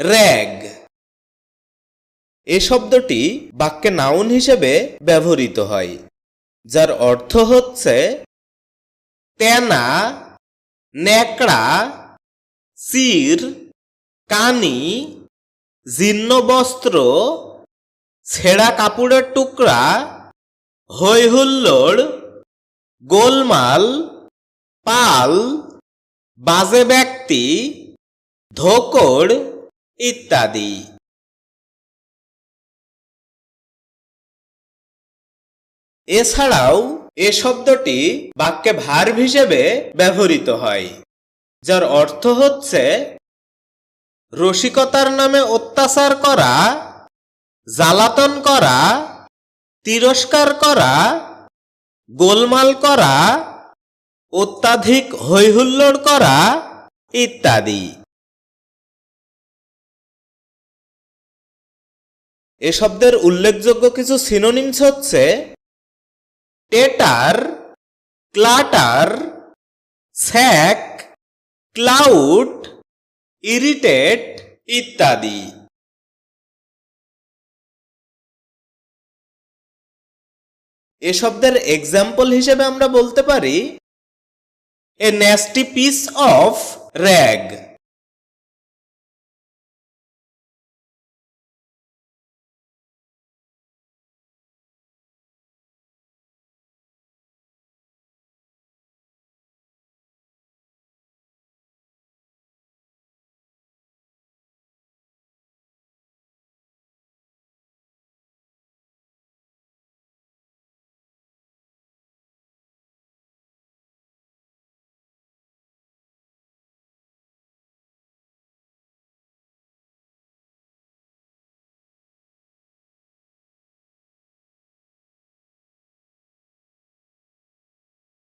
Rag. এ শব্দটি বাক্যে noun হিসেবে ব্যবহৃত হয়, যার অর্থ হচ্ছে তেনা, ন্যাকড়া চির কানি জীর্ণ বস্ত্র ছেঁড়া কাপড়ের টুকরা, হৈহুল্লোড়, গোলমাল, পাল, বাজে ব্যক্তি, ধোকড় ইত্যাদি। এছাড়াও এ শব্দটি বাক্যে ভার্ব হিসেবে ব্যবহৃত হয়, যার অর্থ হচ্ছে রসিকতার নামে অত্যাচার করা, জ্বালাতন করা, তিরস্কার করা, গোলমাল করা, অত্যাধিক হৈহুল্লোড় করা ইত্যাদি। এ শব্দের উল্লেখযোগ্য কিছু সিনোনিমস হচ্ছে tatter, clutter, sack, cloud, irritate ইত্যাদি। এ শব্দের এক্সাম্পল হিসেবে আমরা বলতে পারি a nasty piece of rag